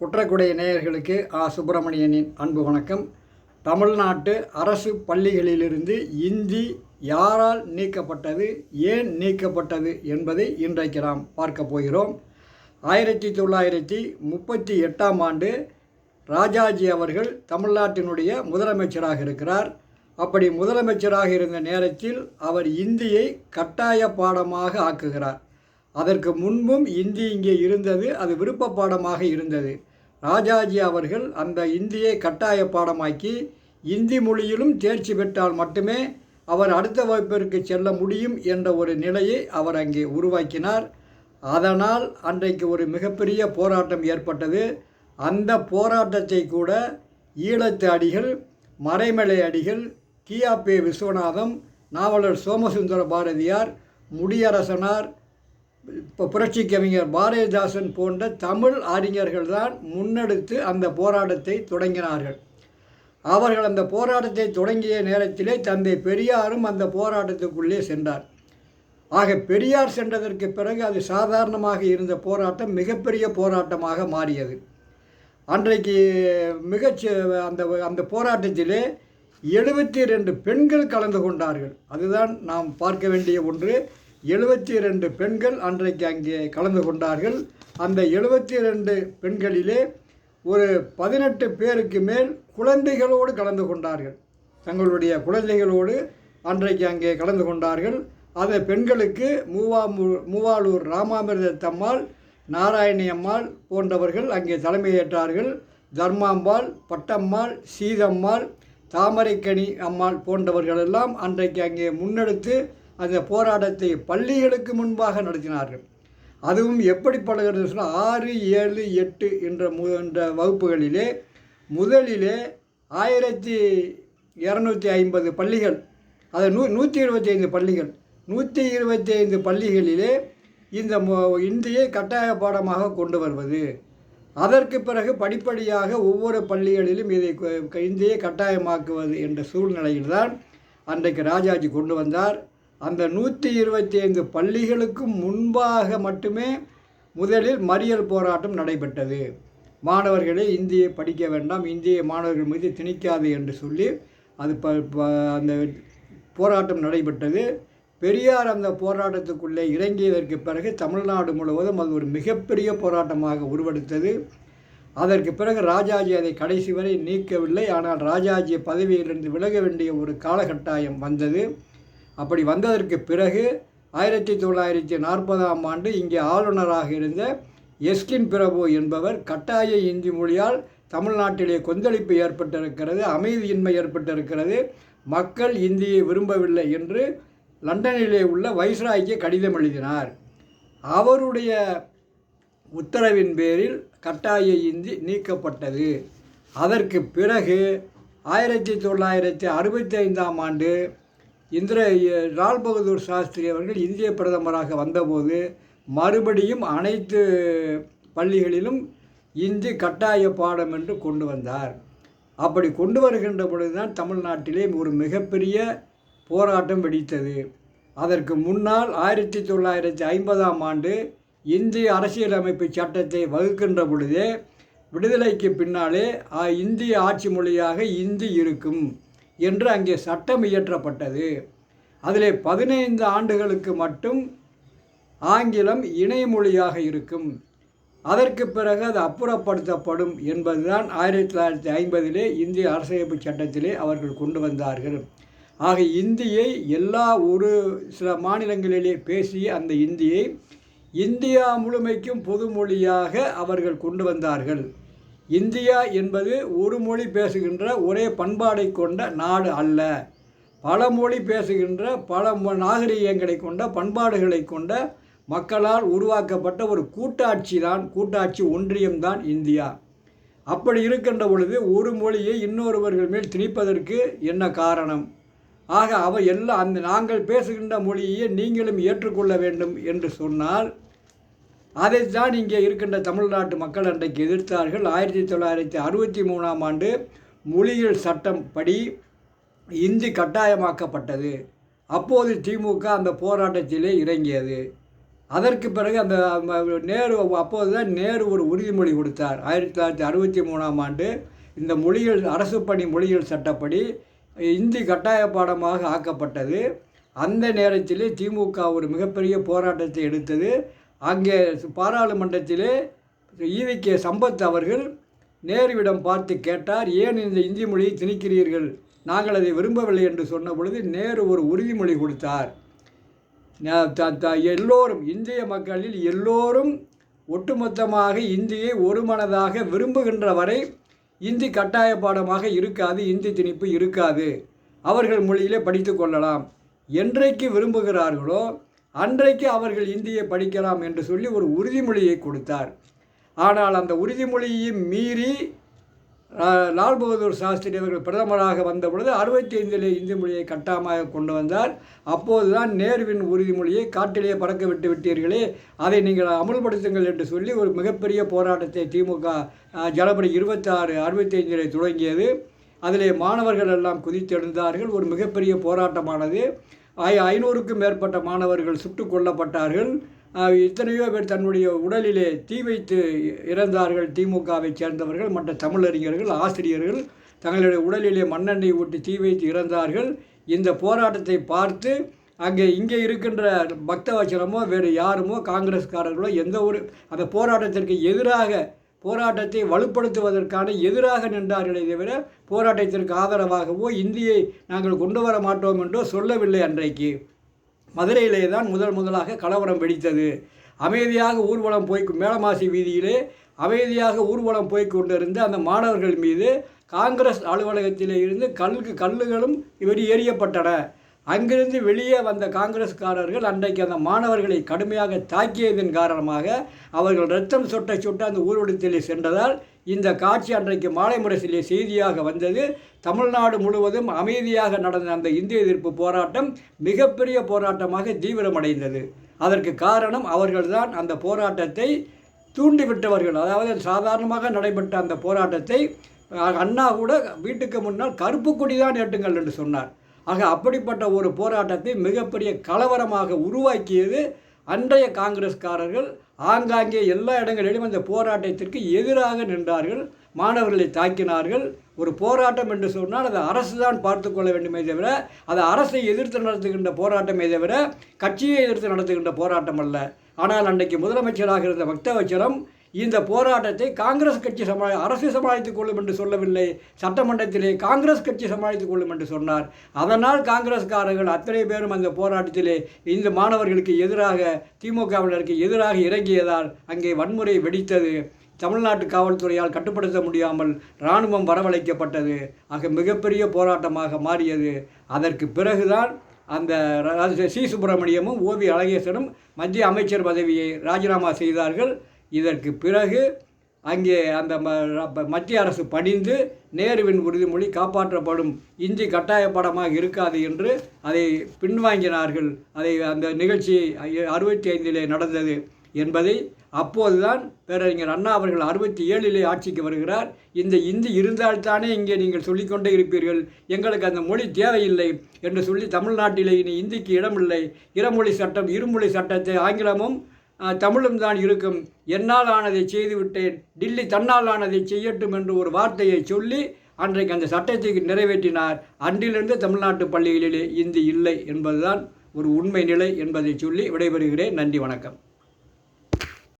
குற்றக்குடைய நேயர்களுக்கு ஆ. சுப்பிரமணியனின் அன்பு வணக்கம். தமிழ்நாட்டு அரசு பள்ளிகளிலிருந்து இந்தி யாரால் நீக்கப்பட்டது ஏன் நீக்கப்பட்டது என்பதை இன்றைக்கு நாம் பார்க்க போகிறோம். ஆயிரத்தி தொள்ளாயிரத்தி முப்பத்தி எட்டாம் ஆண்டு ராஜாஜி அவர்கள் தமிழ்நாட்டினுடைய முதலமைச்சராக இருக்கிறார். அப்படி முதலமைச்சராக இருந்த நேரத்தில் அவர் இந்தியை கட்டாய பாடமாக ஆக்குகிறார். அதற்கு முன்பும் இந்தி இங்கே இருந்தது அது விருப்ப பாடமாக இருந்தது. ராஜாஜி அவர்கள் அந்த இந்தியை கட்டாய பாடமாக்கி இந்தி மொழியிலும் தேர்ச்சி பெற்றால் மட்டுமே அவர் அடுத்த வகுப்பிற்கு செல்ல முடியும் என்ற ஒரு நிலையை அவர் அங்கே உருவாக்கினார். அதனால் அன்றைக்கு ஒரு மிகப்பெரிய போராட்டம் ஏற்பட்டது. அந்த போராட்டத்தை கூட ஈழத்து அடிகள் மறைமலை அடிகள் கியாபே விஸ்வநாதம் நாவலர் சோமசுந்தர பாரதியார் முடியரசனார் இப்போ புரட்சி கவிஞர் பாரதிதாசன் போன்ற தமிழ் அறிஞர்கள் தான் முன்னெடுத்து அந்த போராட்டத்தை தொடங்கினார்கள். அவர்கள் அந்த போராட்டத்தை தொடங்கிய நேரத்திலே தந்தை பெரியாரும் அந்த போராட்டத்துக்குள்ளே சென்றார். ஆக பெரியார் சென்றதற்கு பிறகு அது சாதாரணமாக இருந்த போராட்டம் மிகப்பெரிய போராட்டமாக மாறியது. அன்றைக்கு மிகச்ச அந்த அந்த போராட்டத்திலே எழுபத்தி ரெண்டு பெண்கள் கலந்து கொண்டார்கள். அதுதான் நாம் பார்க்க வேண்டிய ஒன்று. எழுபத்தி ரெண்டு பெண்கள் அன்றைக்கு அங்கே கலந்து கொண்டார்கள். அந்த எழுபத்தி ரெண்டு பெண்களிலே ஒரு பதினெட்டு பேருக்கு மேல் குழந்தைகளோடு கலந்து கொண்டார்கள். தங்களுடைய குழந்தைகளோடு அன்றைக்கு அங்கே கலந்து கொண்டார்கள். அந்த பெண்களுக்கு மூவா மூவாலூர் ராமாமிர்தத்தம்மாள் நாராயணியம்மாள் நாராயணி அம்மாள் போன்றவர்கள் அங்கே தலைமையேற்றார்கள். தர்மாம்பாள் பட்டம்மாள் சீதம்மாள் தாமரைக்கனி அம்மாள் போன்றவர்களெல்லாம் அன்றைக்கு அங்கே முன்னெடுத்து அந்த போராட்டத்தை பள்ளிகளுக்கு முன்பாக நடத்தினார்கள். அதுவும் எப்படி பழகிறது சொன்னால் ஆறு ஏழு எட்டு என்ற மு என்ற வகுப்புகளிலே முதலிலே ஆயிரத்தி இரநூத்தி ஐம்பது பள்ளிகள் அது நூ நூற்றி இருபத்தி ஐந்து பள்ளிகள் நூற்றி இருபத்தி ஐந்து பள்ளிகளிலே இந்த இந்தியை கட்டாய பாடமாக கொண்டு வருவது. அதற்கு பிறகு படிப்படியாக ஒவ்வொரு பள்ளிகளிலும் இதை இந்தியை கட்டாயமாக்குவது என்ற சூழ்நிலையில்தான் அன்றைக்கு ராஜாஜி கொண்டு வந்தார். அந்த நூற்றி இருபத்தி ஐந்து பள்ளிகளுக்கும் முன்பாக மட்டுமே முதலில் மறியல் போராட்டம் நடைபெற்றது. மாணவர்களே இந்தியை படிக்க வேண்டாம் இந்திய மாணவர்கள் மீது திணிக்காது என்று சொல்லி அது ப அந்த போராட்டம் நடைபெற்றது. பெரியார் அந்த போராட்டத்துக்குள்ளே இறங்கியதற்கு பிறகு தமிழ்நாடு முழுவதும் அது ஒரு மிகப்பெரிய போராட்டமாக உருவெடுத்தது. அதற்கு பிறகு ராஜாஜி அதை கடைசி வரை நீக்கவில்லை. ஆனால் ராஜாஜி பதவியிலிருந்து விலக வேண்டிய ஒரு காலகட்டாயம் வந்தது. அப்படி வந்ததற்கு பிறகு ஆயிரத்தி தொள்ளாயிரத்தி நாற்பதாம் ஆண்டு இங்கே ஆளுநராக இருந்த எஸ்கின் பிரபு என்பவர் கட்டாய இந்தி மொழியால் தமிழ்நாட்டிலே கொந்தளிப்பு ஏற்பட்டிருக்கிறது அமைதியின்மை ஏற்பட்டிருக்கிறது. மக்கள் இந்தியை விரும்பவில்லை என்று லண்டனிலே உள்ள வைஸ்ராய்க்கு கடிதம் எழுதினார். அவருடைய உத்தரவின் பேரில் கட்டாய இந்தி நீக்கப்பட்டது. அதற்கு பிறகு ஆயிரத்தி தொள்ளாயிரத்தி அறுபத்தி ஐந்தாம் ஆண்டு இந்திர லால் பகதூர் சாஸ்திரி அவர்கள் இந்திய பிரதமராக வந்தபோது மறுபடியும் அனைத்து பள்ளிகளிலும் இந்தி கட்டாய பாடம் என்று கொண்டு வந்தார். அப்படி கொண்டு வருகின்ற பொழுதுதான் தமிழ்நாட்டிலே ஒரு மிகப்பெரிய போராட்டம் வெடித்தது. அதற்கு முன்னால் ஆயிரத்தி தொள்ளாயிரத்தி ஐம்பதாம் ஆண்டு இந்திய அரசியலமைப்பு சட்டத்தை வகுக்கின்ற பொழுதே விடுதலைக்கு பின்னாலே இந்திய ஆட்சி மொழியாக இந்தி இருக்கும். என்று அங்கே சட்டம் இயற்றப்பட்டது. அதில் பதினைந்து ஆண்டுகளுக்கு மட்டும் ஆங்கிலம் இணையமொழியாக இருக்கும். அதற்கு பிறகு அது அப்புறப்படுத்தப்படும் என்பதுதான் ஆயிரத்தி தொள்ளாயிரத்தி ஐம்பதிலே இந்திய அரசியமைப்பு சட்டத்திலே அவர்கள் கொண்டு வந்தார்கள். ஆக இந்தியை எல்லா ஒரு சில மாநிலங்களிலே பேசிய அந்த இந்தியை இந்தியா முழுமைக்கும் பொது மொழியாக அவர்கள் கொண்டு வந்தார்கள். இந்தியா என்பது ஒரு மொழி பேசுகின்ற ஒரே பண்பாடை கொண்ட நாடு அல்ல. பல மொழி பேசுகின்ற பல நாகரிகங்களை கொண்ட பண்பாடுகளை கொண்ட மக்களால் உருவாக்கப்பட்ட ஒரு கூட்டாட்சி தான் கூட்டாட்சி ஒன்றியம்தான் இந்தியா. அப்படி இருக்கின்ற பொழுது ஒரு மொழியை இன்னொருவர்கள் மேல் திணிப்பதற்கு என்ன காரணம்? ஆக அவை எல்லாம் அந்த நாங்கள் பேசுகின்ற மொழியை நீங்களும் ஏற்றுக்கொள்ள வேண்டும் என்று சொன்னால் அதைத்தான் இங்கே இருக்கின்ற தமிழ்நாட்டு மக்கள் அன்றைக்கு எதிர்த்தார்கள். ஆயிரத்தி தொள்ளாயிரத்தி அறுபத்தி மூணாம் ஆண்டு மொழியியல் சட்டம் படி இந்தி கட்டாயமாக்கப்பட்டது. அப்போது திமுக அந்த போராட்டத்திலே இறங்கியது. அதற்கு பிறகு அந்த நேரு அப்போது தான் நேரு ஒரு உறுதிமொழி கொடுத்தார். ஆயிரத்தி தொள்ளாயிரத்தி அறுபத்தி மூணாம் ஆண்டு இந்த மொழிகள் அரசு பணி மொழிகள் சட்டப்படி இந்தி கட்டாய பாடமாக ஆக்கப்பட்டது. அந்த நேரத்திலே திமுக ஒரு மிகப்பெரிய போராட்டத்தை எடுத்தது. அங்கே பாராளுமன்றத்திலே ஈவிகே சம்பத் அவர்கள் நேருவிடம் பார்த்து கேட்டார் ஏன் இந்த இந்தி மொழியை திணிக்கிறீர்கள்? நாங்கள் அதை விரும்பவில்லை என்று சொன்ன பொழுது நேரு ஒரு உறுதிமொழி கொடுத்தார். த- த- எல்லோரும் இந்திய மக்களில் எல்லோரும் ஒட்டுமொத்தமாக இந்தியை ஒருமனதாக விரும்புகின்ற வரை இந்தி கட்டாய பாடமாக இருக்காது இந்தி திணிப்பு இருக்காது. அவர்கள் மொழியிலே படித்து கொள்ளலாம். என்றைக்கு விரும்புகிறார்களோ அன்றைக்கு அவர்கள் இந்தியை படிக்கலாம் என்று சொல்லி ஒரு உறுதிமொழியை கொடுத்தார். ஆனால் அந்த உறுதிமொழியையும் மீறி லால் பகதூர் சாஸ்திரி அவர்கள் பிரதமராக வந்த பொழுது அறுபத்தி ஐந்திலே இந்தி மொழியை கட்டாயமாக கொண்டு வந்தார். அப்போதுதான் நேருவின் உறுதிமொழியை காட்டிலே பறக்க விட்டு விட்டீர்களே அதை நீங்கள் அமல்படுத்துங்கள் என்று சொல்லி ஒரு மிகப்பெரிய போராட்டத்தை திமுக ஜனவரி இருபத்தாறு அறுபத்தி ஐந்திலே தொடங்கியது. அதிலே மாணவர்கள் எல்லாம் குதித்தெழுந்தார்கள். ஒரு மிகப்பெரிய போராட்டமானது. ஐ ஐநூறுக்கும் மேற்பட்ட மாணவர்கள் சுட்டு கொல்லப்பட்டார்கள். இத்தனையோ எத்தனையோ பேர் தன்னுடைய உடலிலே தீ வைத்து இறந்தார்கள். திமுகவை சேர்ந்தவர்கள் மற்ற தமிழறிஞர்கள் ஆசிரியர்கள் தங்களுடைய உடலிலே மண்ணெண்ணை ஊட்டி தீ வைத்து இறந்தார்கள். இந்த போராட்டத்தை பார்த்து அங்கே இங்கே இருக்கின்ற பக்தவச்சனமோ வேறு யாருமோ காங்கிரஸ்காரர்களோ எந்த ஒரு அந்த போராட்டத்திற்கு எதிராக போராட்டத்தை வலுப்படுத்துவதற்கான எதிராக நின்றார்களே தவிர போராட்டத்திற்கு ஆதரவாகவோ இந்தியை நாங்கள் கொண்டு வர மாட்டோம் என்றோ சொல்லவில்லை அன்றைக்கு. மதுரையிலே தான் முதல் முதலாக கலவரம் வெடித்தது. அமைதியாக ஊர்வலம் போய் மேலமாசி வீதியிலே அமைதியாக ஊர்வலம் போய் கொண்டிருந்த அந்த மாணவர்கள் மீது காங்கிரஸ் அலுவலகத்திலே இருந்து கல்கு கல்லுகளும் இவர் எறியப்பட்டன அங்கிருந்து வெளியே வந்த காங்கிரஸ்காரர்கள் அன்றைக்கு அந்த மாணவர்களை கடுமையாக தாக்கியதன் காரணமாக அவர்கள் ரத்தம் சொட்ட சுட்ட அந்த ஊர்வலத்திலே சென்றதால் இந்த காட்சி அன்றைக்கு மாலை முரசிலே செய்தியாக வந்தது. தமிழ்நாடு முழுவதும் அமைதியாக நடந்த அந்த இந்திய எதிர்ப்பு போராட்டம் மிகப்பெரிய போராட்டமாக தீவிரமடைந்தது. அதற்கு காரணம் அவர்கள்தான் அந்த போராட்டத்தை தூண்டிவிட்டவர்கள். அதாவது சாதாரணமாக நடைபெற்ற அந்த போராட்டத்தை அண்ணா கூட வீட்டுக்கு முன்னால் கருப்பு கொடி தான் ஏட்டுங்கள் என்று சொன்னார். ஆக அப்படிப்பட்ட ஒரு போராட்டத்தை மிகப்பெரிய கலவரமாக உருவாக்கியது அன்றைய காங்கிரஸ்காரர்கள். ஆங்காங்கே எல்லா இடங்களிலும் அந்த போராட்டத்திற்கு எதிராக நின்றார்கள். மாணவர்களை தாக்கினார்கள். ஒரு போராட்டம் என்று சொன்னால் அதை அரசு தான் பார்த்து கொள்ள வேண்டுமே தவிர அது அரசை எதிர்த்து நடத்துகின்ற போராட்டமே தவிர கட்சியை எதிர்த்து நடத்துகின்ற போராட்டம் அல்ல. ஆனால் அன்றைக்கு முதலமைச்சராக இருந்த பக்தவச்சரம் இந்த போராட்டத்தை காங்கிரஸ் கட்சி சமா அரசு சமாளித்துக் கொள்ளும் என்று சொல்லவில்லை. சட்டமன்றத்திலே காங்கிரஸ் கட்சி சமாளித்துக் கொள்ளும் என்று சொன்னார். அதனால் காங்கிரஸ்காரர்கள் அத்தனை பேரும் அந்த போராட்டத்திலே இந்த மாணவர்களுக்கு எதிராக திமுகவினருக்கு எதிராக இறங்கியதால் அங்கே வன்முறை வெடித்தது. தமிழ்நாட்டு காவல்துறையால் கட்டுப்படுத்த முடியாமல் இராணுவம் வரவழைக்கப்பட்டது. ஆக மிகப்பெரிய போராட்டமாக மாறியது. அதற்கு பிறகுதான் அந்த சி. சுப்பிரமணியமும் ஓவி அழகேசனும் மத்திய அமைச்சர் பதவியை ராஜினாமா செய்தார்கள். இதற்கு பிறகு அங்கே அந்த ம- மத்திய அரசு பணிந்து நேருவின் உறுதிமொழி காப்பாற்றப்படும் இஞ்சி கட்டாய படமாக இருக்காது என்று அதை பின்வாங்கினார்கள். அதை அந்த நிகழ்ச்சி அறுபத்தி ஐந்திலே நடந்தது என்பதை அப்போதுதான் பேரறிஞர் அண்ணா அவர்கள் அறுபத்தி ஏழிலே ஆட்சிக்கு வருகிறார். இந்த இந்தி இருந்தால்தானே இங்கே நீங்கள் சொல்லிக்கொண்டே இருப்பீர்கள். எங்களுக்கு அந்த மொழி தேவையில்லை என்று சொல்லி தமிழ்நாட்டிலே இனி இந்திக்கு இடமில்லை. இருமொழி சட்டம் இருமொழி சட்டத்தை ஆங்கிலமும் தமிழும் தான் இருக்கும். என்னால் ஆனதை செய்துவிட்டேன். டில்லி தன்னால் ஆனதை செய்யட்டும் என்று ஒரு வார்த்தையை சொல்லி அன்றைக்கு அந்த சட்டத்தை நிறைவேற்றினார். அன்றிலிருந்து தமிழ்நாட்டு பள்ளிகளிலே இந்தி இல்லை என்பதுதான் ஒரு உண்மை நிலை என்பதை சொல்லி விடைபெறுகிறேன். நன்றி வணக்கம்.